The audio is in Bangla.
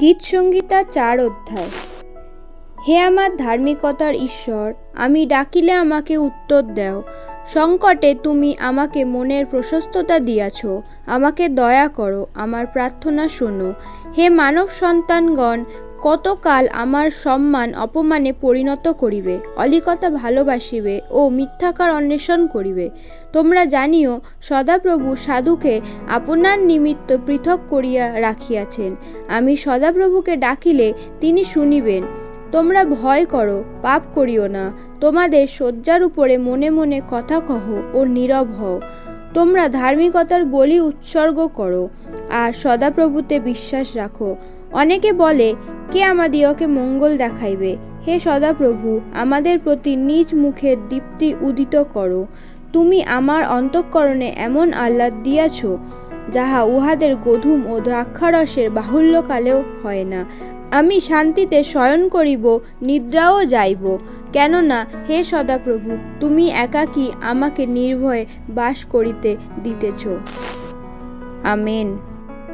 গীতসংহিতা চার অধ্যায়। হে আমার ধার্মিকতার ঈশ্বর, আমি ডাকিলে আমাকে উত্তর দেও। সংকটে তুমি আমাকে মনের প্রশস্ততা দিয়াছ। আমাকে দয়া করো, আমার প্রার্থনা শোনো। হে মানব সন্তানগণ কতকাল আমার সম্মান অপমানে পরিণত করিবে? অলিকতা ভালোবাসিবে ও মিথ্যাকার অন্বেষণ করিবে। তোমরা জানিও, সদাপ্রভু সাধুকে আপনার নিমিত্ত পৃথক করিয়া রাখিয়াছেন। আমি সদাপ্রভুকে ডাকিলে তিনি শুনিবেন। তোমরা ভয় করো, পাপ করিও না। তোমাদের শয্যার উপরে মনে মনে কথা কহ ও নীরব হও। তোমরা ধার্মিকতার বলি উৎসর্গ করো। আর সদাপ্রভুতে বিশ্বাস রাখো। অনেকে বলে কে আমাদিওকে মঙ্গল দেখাইবে? হে সদাপ্রভু, আমাদের প্রতি নিজ মুখের দীপ্তি উদিত করো। তুমি আমার অন্তঃকরণে এমন আহ্লাদ দিয়াছ, যাহা উহাদের গধূম ও দ্রাক্ষারসের বাহুল্যকালেও হয় না। আমি শান্তিতে শয়ন করিব, নিদ্রাও যাইব। কেননা, হে সদাপ্রভু, তুমি একাকী আমাকে নির্ভয়ে বাস করিতে দিতেছ। আমেন।